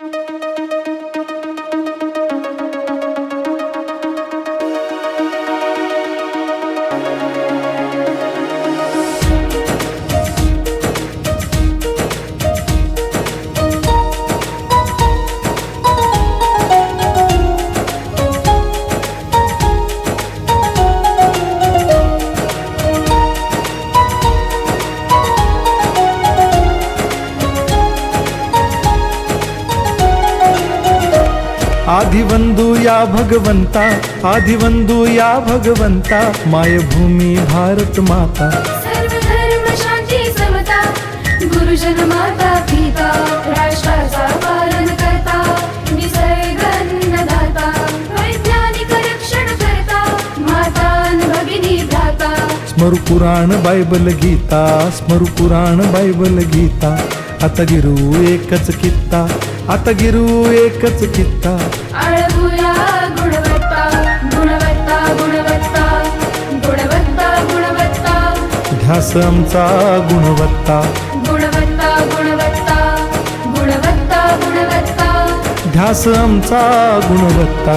you या भगवंता आदिवंदू या भगवंता मायभूमी भारत माता। सर्व धर्म शांती समता गुरुजन माता पिता राष्ट्राचा पालन करता निसर्ग अन्नदाता वैज्ञानिक रक्षण करता माता न भगिनी भ्राता। स्मरु पुराण बायबल गीता स्मरु पुराण बायबल गीता आता गिरू एकच कित्ता। आता गिरू एकच कित्ता. आळगुया गुणवत्ता गुणवत्ता गुणवत्ता गुणवत्ता गुणवत्ता. ध्यास आमचा गुणवत्ता. गुणवत्ता गुणवत्ता गुणवत्ता गुणवत्ता. ध्यास आमचा गुणवत्ता.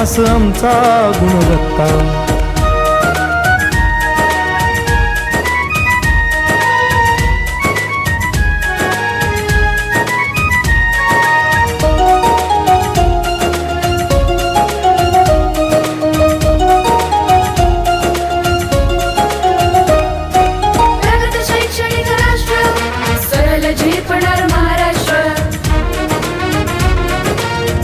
आमचा गुणवत्ता.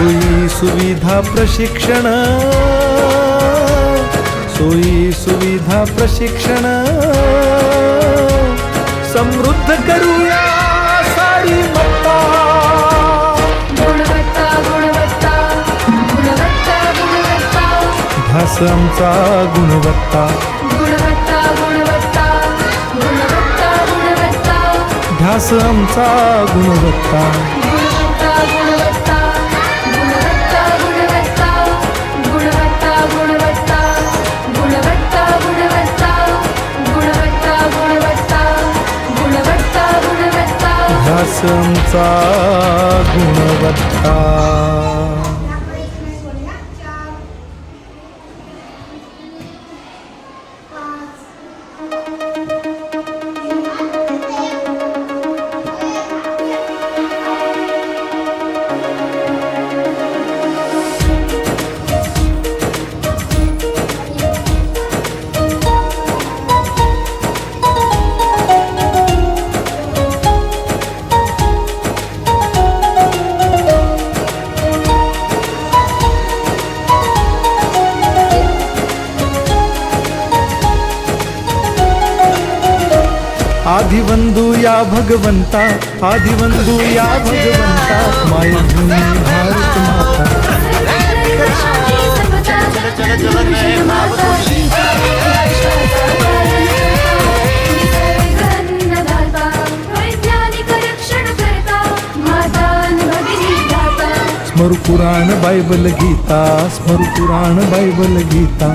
सोयी सुविधा प्रशिक्षण. सोयी सुविधा प्रशिक्षण. समृद्ध करूया सारी मत्ता. गुणवत्ता गुणवत्ता गुणवत्ता गुणवत्ता. ध्यास आमचा ध्यास गुणवत्ता आमचा गुणवत्ता आदिवंदू या भगवंता आदिवंदू या भगवंता मायभूमी भारत माता। वैज्ञानिक रक्षण पुराण बायबल गीता पुराण बायबल गीता।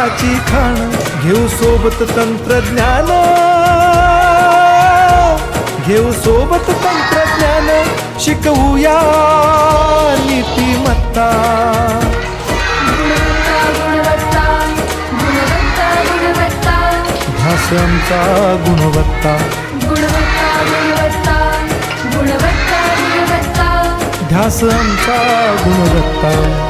चारित्र्याची खाण घेऊ सोबत तंत्रज्ञान. घेऊ सोबत तंत्रज्ञान शिकवूया नीतिमत्ता भाषांचा गुणवत्ता गुणवत्ता. ध्यास आमचा गुणवत्ता.